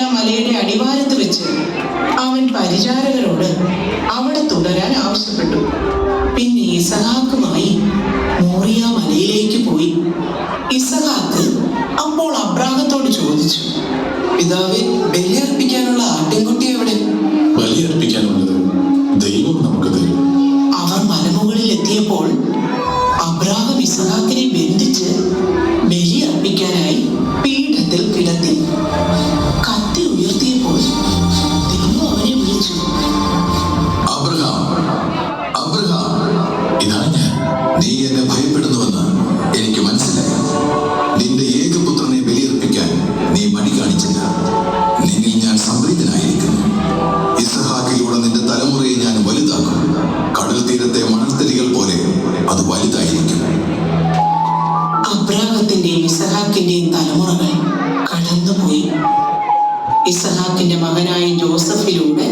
മലയുടെ അടിവാരത്ത് വെച്ച് അവൻ പരിചാരകരോട് അവിടെ തുടരാൻ ആവശ്യപ്പെട്ടു. പിന്നെ ഇസഹാക്കുമായി മോറിയ മലയിലേക്ക് പോയി. ഇസഹാക്ക് അപ്പോൾ അബ്രാഹത്തോട് ചോദിച്ചു പിതാവെ ബലിയർപ്പിക്കാനുള്ള ആട്ടിൻകുട്ടി എവിടെ? ബലിയർപ്പിക്കാനുള്ളത് ദൈവം നമുക്ക് തരും. അവർ മലമുകളിൽ എത്തിയപ്പോൾ അബ്രാഹം ഇസഹാക്കിനെ ബന്ധിച്ച് നീ എന്നെ ഭയപ്പെടുന്നുവെന്ന് എനിക്ക് മനസ്സിലായി. നിന്റെ ഏകപുത്രനെ ബലിയർപ്പിക്കാൻ നീ മടി കാണിച്ചില്ല. നിന്നിൽ ഞാൻ സംപ്രീതനായിരിക്കുന്നു ഇസഹാക്കിലൂടെ നിന്റെ തലമുറയെ ഞാൻ വലുതാക്കും. കടൽ തീരത്തെ മണൽത്തരികൾ പോലെ അത് വലുതായിരിക്കും. അബ്രാഹത്തിന്റെയും ഇസഹാക്കിന്റെയും തലമുറകൾ കടന്നുപോയി. ഇസഹാക്കിന്റെ മകനായ ജോസഫിലൂടെ